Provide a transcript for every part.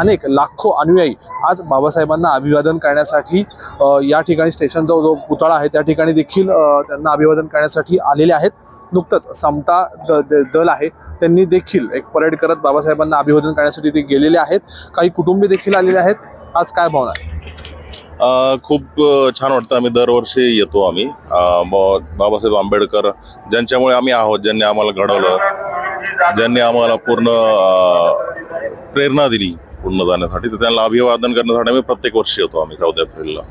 अनेक लाखो अनुयायी आज बाबासाहेबांना अभिवादन करण्यासाठी या ठिकाणी स्टेशनचा जो पुतळा आहे त्या ठिकाणी देखील त्यांना अभिवादन करण्यासाठी आलेले आहेत. नुकतंच समता द- द- दल आहे त्यांनी देखील एक परेड करत बाबासाहेबांना अभिवादन करण्यासाठी ते गेलेले आहेत. काही कुटुंबी देखील आलेले आहेत. आज काय भावना आहे? खूप छान वाटतं. आम्ही दरवर्षी येतो आम्ही. ब- बाबासाहेब आंबेडकर ज्यांच्यामुळे आम्ही आहोत ज्यांनी आम्हाला घडवलं ज्यांनी आम्हाला पूर्ण प्रेरणा दिली पूर्ण जाण्यासाठी. तर त्यांना अभिवादन करण्यासाठी आम्ही प्रत्येक वर्षी येतो आम्ही चौदा एप्रिलला.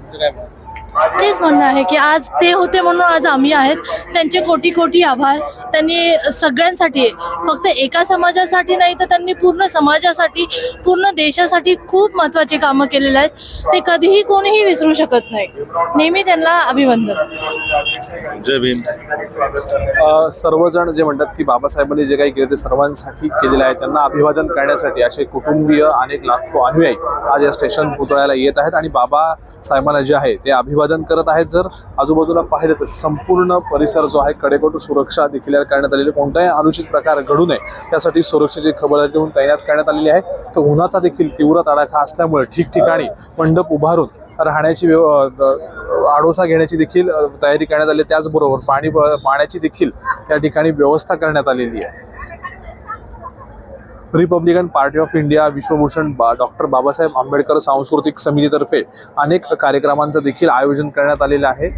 तेच म्हणणं आहे की आज ते होते म्हणून आज आम्ही आहेत. त्यांचे कोटी कोटी आभार. त्यांनी सगळ्यांसाठी फक्त एका समाजासाठी नाही तर त्यांनी पूर्ण समाजासाठी पूर्ण देशासाठी खूप महत्त्वाची कामं केलेली आहेत. ते कधीही कोणीही विसरू शकत नाही. नेहमी त्यांना अभिवंदन जय भीम. सर्वजण जे म्हणतात की बाबासाहेबांनी जे काही केले ते सर्वांसाठी केलेले आहे. त्यांना अभिवादन करण्यासाठी असे कुटुंबीय अनेक लाखो अनुयायी आज या स्टेशन पुतळ्याला येत आहेत. आणि बाबा साहेबांना जे आहे ते अभिवादन करत आहेत जर आजूबाजूला पाहिलं तर संपूर्ण परिसर जो आहे कडेकोट सुरक्षा देखील करण्यात आलेली आहे. कोणताही अनुचित प्रकार घडू नये त्यासाठी सुरक्षेची खबरदारी देऊन तैनात करण्यात आलेली आहे तर उन्हाचा देखील तीव्र तडाखा असल्यामुळे ठिकठिकाणी मंडप उभारून राहण्याची व्यव आडोसा घेण्याची देखील तयारी करण्यात आली आहे. त्याचबरोबर पाणी पाण्याची देखील या ठिकाणी व्यवस्था करण्यात आलेली आहे रिपब्लिकन पार्टी ऑफ इंडिया विश्वभूषण बा डॉक्टर बाबासाहेब आंबेडकर सांस्कृतिक समितीतर्फे अनेक कार्यक्रमांचं देखील आयोजन करण्यात आलेलं आहे.